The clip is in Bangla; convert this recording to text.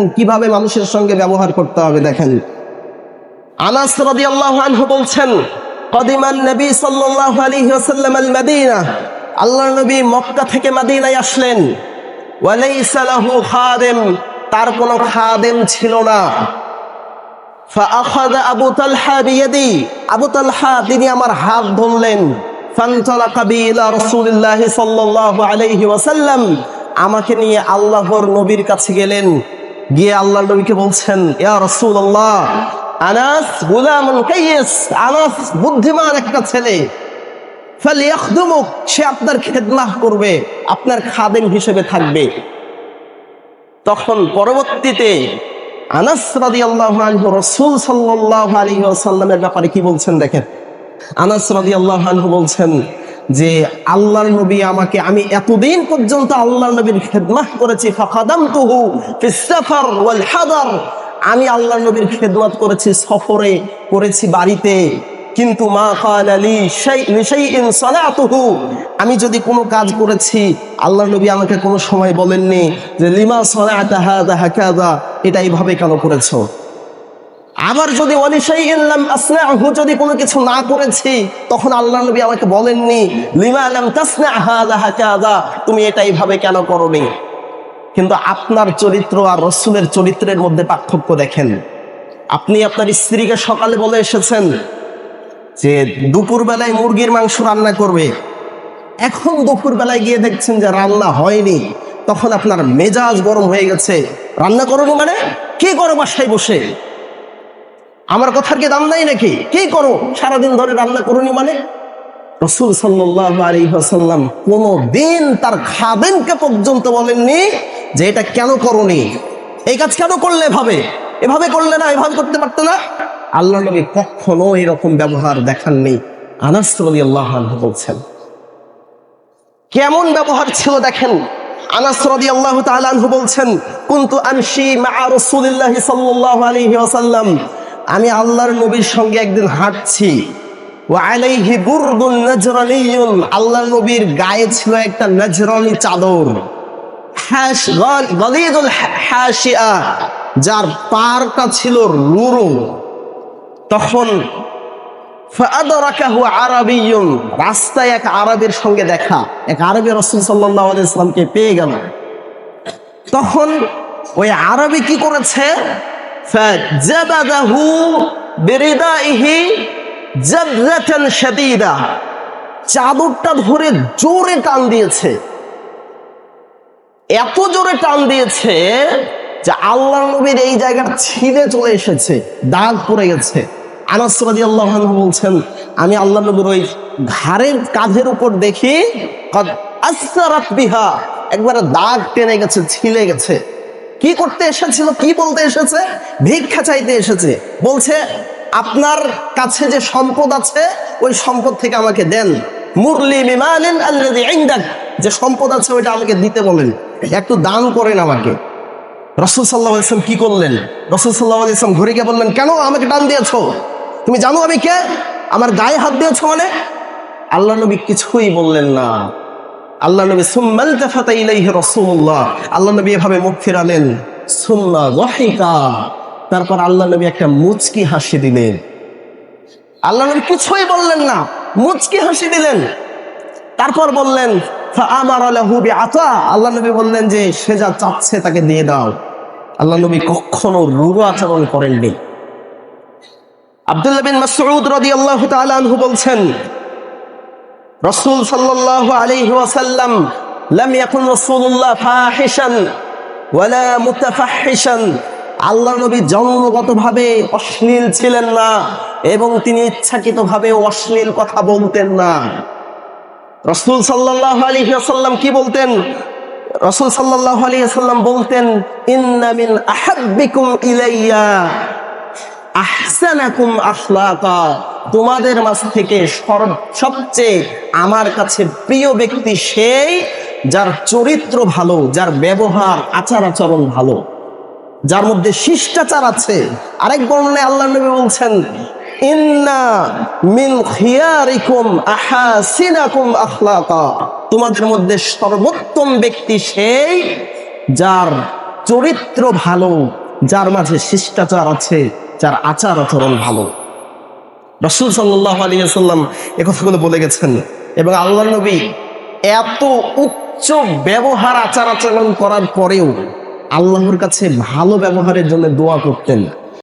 দেখেন কিভাবে মানুষের সঙ্গে ব্যবহার করতে হবে দেখেন আনাস রাদিয়াল্লাহু আনহু বলছেন কদিমান নবী সাল্লাল্লাহু আলাইহি ওয়াসাল্লাম আল মদিনা আল্লাহর নবী মক্কা থেকে মদিনায় আসলেন ওয়ালাইসা লাহু খাদেম তার কোনো খাদেম ছিল না فأخذ أبو طلحة بيدي أبو طلحة তিনি আমার হাত ধরলেন فانطلق بي إلى رسول الله صلى الله عليه وسلم আমাকে নিয়ে আল্লাহর নবীর কাছে গেলেন গিয়ে আল্লাহর নবীকে বলছেন গুলামুন কাইয়িস, আনাস বুদ্ধিমান একটা ছেলে। সে আপনার করবে, আপনার খাদেম হিসেবে থাকবে। তখন পরবর্তীতে আনাস রাদিয়াল্লাহু আনহু, রাসূল ব্যাপারে কি বলছেন দেখেন? আনাস রাদিয়াল্লাহু আনহু বলছেন যে আল্লাহর নবী আমাকে, আমি এতদিন পর্যন্ত আল্লাহর নবীর খেদমাহ করেছি। ওয়াল হাদার। আমি আল্লাহর নবীর খেদমত করেছি, সফরে করেছি বাড়িতে। কিন্তু মা আমি যদি কোনো কাজ করেছি আল্লাহ নবী আমাকে কোনো সময় বলেননি যে, লিমা হাকাদা? এটা এইভাবে কেন করেছ? আবার যদি অলিশাই যদি কোনো কিছু না করেছি, তখন আল্লাহ নবী আমাকে বলেননি, লিমা আলাম তুমি এটা এইভাবে কেন করনি? কিন্তু আপনার চরিত্র আর রসুলের চরিত্রের মধ্যে পার্থক্য দেখেন। আপনি আপনার স্ত্রীকে সকালে বলে এসেছেন যে দুপুর বেলায় মুরগির মাংস রান্না করবে। এখন দুপুর বেলায় গিয়ে দেখছেন যে রান্না হয়নি। তখন আপনার মেজাজ গরম হয়ে গেছে। রান্না করব মানে? কি করো বাসায় বসে? আমার কথার কি দাম নাই নাকি? কি করো? সারাদিন ধরে রান্না করুনি মানে। রসুল সাল্লাহ সাল্লাম কোনো দিন তার খাদেনকে পর্যন্ত বলেননি যে এটা কেন করনি? এই কাজ কেন করলে এভাবে? এভাবে করলে না, এভাবে করতে পারতো না। আল্লাহ নবী কখনো এরকম ব্যবহার দেখাননি। আনাস আল্লাহ বলছেন, কেমন ব্যবহার ছিল দেখেন? আনাস তাআলা আনহু বলছেন, কুনতু আমশি মা রাসূলিল্লাহি সাল্লাল্লাহু আলাইহি ওয়াসাল্লাম আমি আল্লাহর নবীর সঙ্গে একদিন হাঁটছি। আলাইহি আল্লাহর নবীর গায়ে ছিল একটা নাজরানি চাদর। যার পারটা ছিল রুরু। তখন রাস্তায় এক আরবের সঙ্গে দেখা। এক আরবি রাসূল আলাইহি পেয়ে গেল। তখন ওই আরবি কি করেছে? চাদরটা ধরে জোরে টান দিয়েছে। এত জোরে টান দিয়েছে যে আল্লাহ নবীর এই জায়গাটা ছিঁড়ে চলে এসেছে, দাগ পড়ে গেছে। আনহু বলছেন, আমি আল্লাহ নবীর ওই ঘাড়ের কাঁধের উপর দেখি বিহা একবারে দাগ টেনে গেছে ছিলে গেছে। কি করতে এসেছিল, কি বলতে এসেছে? ভিক্ষা চাইতে এসেছে। বলছে, আপনার কাছে যে সম্পদ আছে, ওই সম্পদ থেকে আমাকে দেন। মুরলি যে সম্পদ আছে, ওইটা আমাকে দিতে বলেন। একটু দান করেন আমাকে। রসুল সাল্লাহ ইসলাম কি করলেন? রসুল সাল্লাহ ইসলাম ঘুরে গিয়ে বললেন, কেন আমাকে দান দিয়েছ? তুমি জানো আমি কে? আমার গায়ে হাত দিয়েছ মানে? আল্লাহ নবী কিছুই বললেন না। আল্লাহ নবী, সুম্মাল তাফাতা আল্লাহ নবী এভাবে মুখ ফিরালেন, সুম্মা ওয়াহিকা তারপর আল্লাহ নবী একটা মুচকি হাসি দিলেন। আল্লাহ নবী কিছুই বললেন না, মুচকি হাসি দিলেন। তারপর বললেন আমার আতা আল্লাহ নবী বললেন যে, সে যা চাচ্ছে তাকে দিয়ে দাও। আল্লাহ নবী কখনো রুরু আচরণ করেননি। আব্দুল্লাহ বিন মাসউদ রাদিয়াল্লাহু তাআলা আনহু বলছেন রাসূল সাল্লাল্লাহু আলাইহি ওয়াসাল্লাম, লাম ইয়াকুন রাসূলুল্লাহ ফাহিশান ওয়ালা মুতাফাহিশান। আল্লাহ নবী জন্মগতভাবে অশ্লীল ছিলেন না এবং তিনি ইচ্ছাকৃতভাবে অশ্লীল কথা বলতেন না। রসুল সাল্লাহ আলী আসাল্লাম কি বলতেন? রসুল সাল্লাহ আলী আসাল্লাম বলতেন ইন্নামিন আহাব্বিকুম ইলাইয়া। আহসানাকুম আখলাকা, তোমাদের মাঝ থেকে সবচেয়ে আমার কাছে প্রিয় ব্যক্তি সেই যার চরিত্র ভালো, যার ব্যবহার, আচার আচরণ ভালো, যার মধ্যে শিষ্টাচার আছে। আরেক বর্ণনায় আল্লাহ নবী বলছেন, ইন্না মিন খিয়ারিকুম আহাসিনাকুম আখলাকা তোমাদের মধ্যে সর্বোত্তম ব্যক্তি সেই যার চরিত্র ভালো, যার মাঝে শিষ্টাচার আছে। যার আচার আচরণ ভালো। রসুল সাল্লাহ আলিয়াল্লাম এ কথাগুলো বলে গেছেন, এবং আল্লাহ নবী এত উচ্চ ব্যবহার আচার আচরণ করার পরেও আল্লাহর কাছে ভালো ব্যবহারের জন্য দোয়া করতেন।